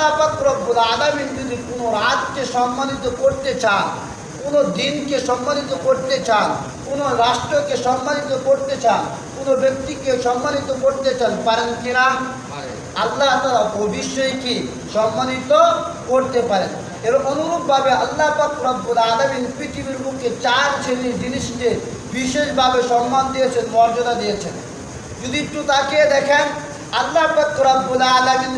আল্লাহ পাক রব্বুল আলামিন যদি কোনো রাতকে সম্মানিত করতে চান কোনো দিনকে সম্মানিত করতে চান কোনো রাষ্ট্রকে সম্মানিত করতে চান কোনো ব্যক্তিকে সম্মানিত করতে চান পারেন কিনা আল্লাহ তারা অবশ্যই কি সম্মানিত করতে পারেন। এর অনুরূপভাবে আল্লাহ পাক রব্বুল আলামিন পৃথিবীর বুকে চার শ্রেণির জিনিসকে বিশেষভাবে সম্মান দিয়েছেন মর্যাদা দিয়েছেন। যদি একটু তাকিয়ে দেখেন আল্লাহ রব্বুল আলামিন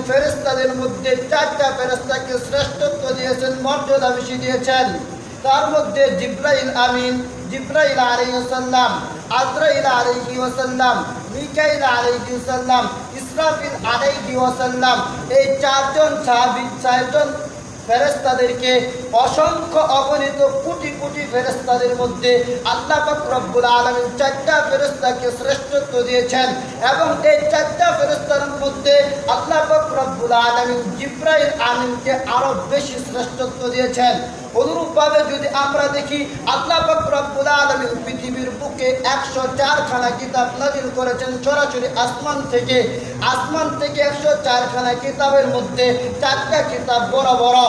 মধ্যে চারটা ফেরেশতাকে শ্রেষ্ঠত্ব দিয়েছেন, মর্যাদা বেশি দিয়েছেন। তার মধ্যে জিব্রাইল আমিন, জিব্রাইল আলাইহিস সালাম আজরাইল আলাইহি ওয়াসাল্লাম মিকাইল আলাইহি ওয়াসাল্লাম ইসরাফিল আলাইহি ওয়াসাল্লাম এই চারজন সাহাবী, চারজন ফেরেস্তাদেরকে অসংখ্য অগণিত কোটি কোটি ফেরেস্তাদের মধ্যে আল্লাহ রব্বুল আলামিন চারটা ফেরস্তাকে শ্রেষ্ঠত্ব দিয়েছেন এবং এই চারটা ফেরস্তার মধ্যে আল্লাহ রব্বুল আলামিন জিব্রাইল আমিনকে আরও বেশি শ্রেষ্ঠত্ব দিয়েছেন। অনুরূপভাবে যদি আমরা দেখি, আল্লাহ রব্বুল আলামিন পৃথিবীর বুকে একশো চারখানা কিতাব নাজিল করেছেন সরাসরি আসমান থেকে। আসমান থেকে একশো চারখানা কিতাবের মধ্যে চারটা কিতাব বড় বড়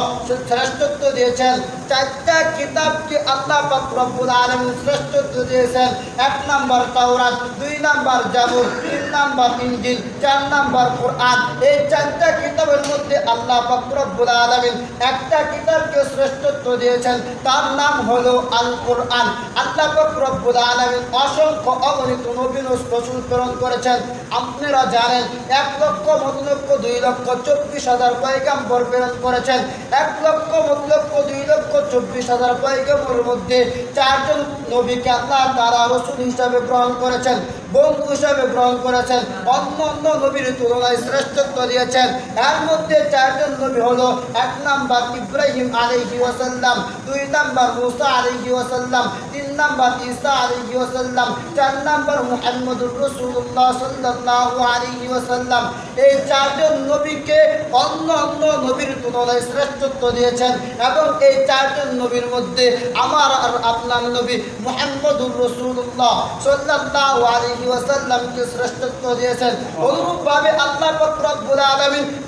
শ্রেষ্ঠত্ব দিয়েছেন। চারটা কিতাবকে আল্লাহ রব্বুল আলামিন শ্রেষ্ঠত্ব দিয়েছেন। এক নাম্বার তাওরাত, দুই নাম্বার জাবুর তিন নাম্বার ইনজিল চার নাম্বার কোরআন। এই চারটা কিতাবের মধ্যে আল্লাহ পাক রব্বুল আলামিন একটা কিতাবকে শ্রেষ্ঠত্ব দিয়েছেন, তার নাম হলো আল কোরআন আল্লাহ পাক রব্বুল আলামিন অসংখ্য অগণিত নবীন রসুল প্রেরণ করেছেন। আপনারা জানেন, এক লক্ষ, মত লক্ষ, দুই লক্ষ, চব্বিশ হাজার পয়গাম্বর প্রেরণ করেছেন। এক লক্ষ, মত লক্ষ, দুই লক্ষ, চব্বিশ হাজার পয়গাম্বরের মধ্যে চারজন নবীকে আল্লাহ তারা রসুল হিসাবে গ্রহণ করেছেন। বন্ধু হিসাবে গ্রহণ করেছেন, অন্য অন্য নবীর তুলনায় শ্রেষ্ঠত্ব দিয়েছেন। এর মধ্যে চারজন নবী হলো, এক নাম্বার ইব্রাহিম আলাইহি ওয়াসাল্লাম, দুই নাম্বার মুসা আলাইহি ওয়াসাল্লাম চার এই চারজন নবীকে অন্য অন্য নবীর তুলনায় শ্রেষ্ঠত্ব দিয়েছেন এবং এই চারজন নবীর মধ্যে আমার আর আপনার নবী মুহাম্মদুর ওয়াসাল্লামকে শ্রেষ্ঠত্ব দিয়েছেন। অনুরূপভাবে আল্লাহ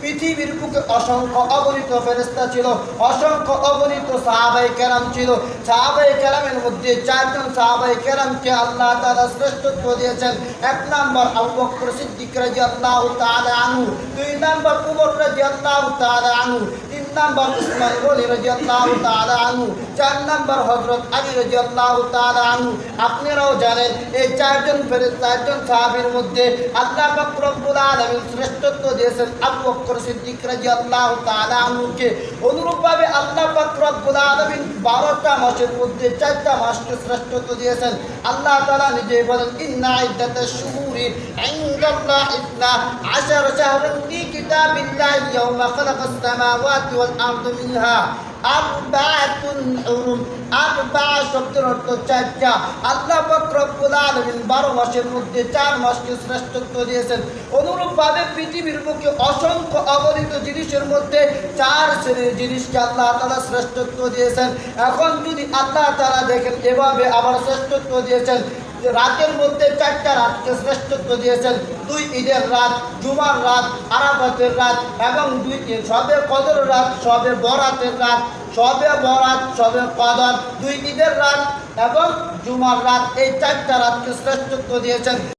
পৃথিবীর বুকে অসংখ্য অগণিত ফেরেশতা ছিল, অসংখ্য অগণিত সাহাবাই কেরাম ছিল। সাহাবাই কেরামের মধ্যে চারজন সাহাবাই কেরামকে আল্লাহ তাআলা শ্রেষ্ঠত্ব দিয়েছেন এক নাম্বার আবু বকর সিদ্দিক রাদিয়াল্লাহু তাআলা আনহু দুই নাম্বার উমর রাদিয়াল্লাহু তাআলা আনহু তিন নাম্বার উসমান গনি রাদিয়াল্লাহু তাআলা আনহু চার নাম্বার হযরত আলী রাদিয়াল্লাহু তাআলা আনহু আপনারাও জানেন এই চারজন ফেরেশতা চারজন সাহাবীর মধ্যে আল্লাহ পাক রব্বুল আলামিন শ্রেষ্ঠত্ব দিয়েছেন আবু বকর সিদ্দিক রাদিয়াল্লাহু তাআলা আনহুকে অনুরূপভাবে আল্লাহ পাক বারোটা আলামিন 12টা মাসের মধ্যে চারটা মাসকে শ্রেষ্ঠত্ব দিয়েছেন। আল্লাহ তালা নিজেই বলেন, ইন্না ইদ্দাতাশ শুহুরি ইনদাল্লাহ ইসনা আশারা শাহরান ফি কিতাবিল্লাহি ইয়াউমা খালাকাস সামাওয়াতি ওয়াল আরদা মিনহা। চারটা। 12 মাসের মধ্যে চার মাসকে শ্রেষ্ঠত্ব দিয়েছেন। অনুরূপভাবে পৃথিবীর বুকে অসংখ্য অগণিত জিনিসের মধ্যে চার জিনিসকে শ্রেষ্ঠত্ব দিয়েছেন। এখন যদি আল্লাহ তাআলা দেখেন, এভাবে আবার শ্রেষ্ঠত্ব দিয়েছেন। রাতের মধ্যে চারটা রাতকে শ্রেষ্ঠত্ব দিয়েছেন। দুই ঈদের রাত, জুমার রাত, আরাফাতের রাত এবং দুই সবে কদর রাত, সবে বরাতের রাত, সবে বরাত, সবে কদর। দুই ঈদের রাত এবং জুমার রাত, এই চারটা রাতকে শ্রেষ্ঠত্ব দিয়েছেন।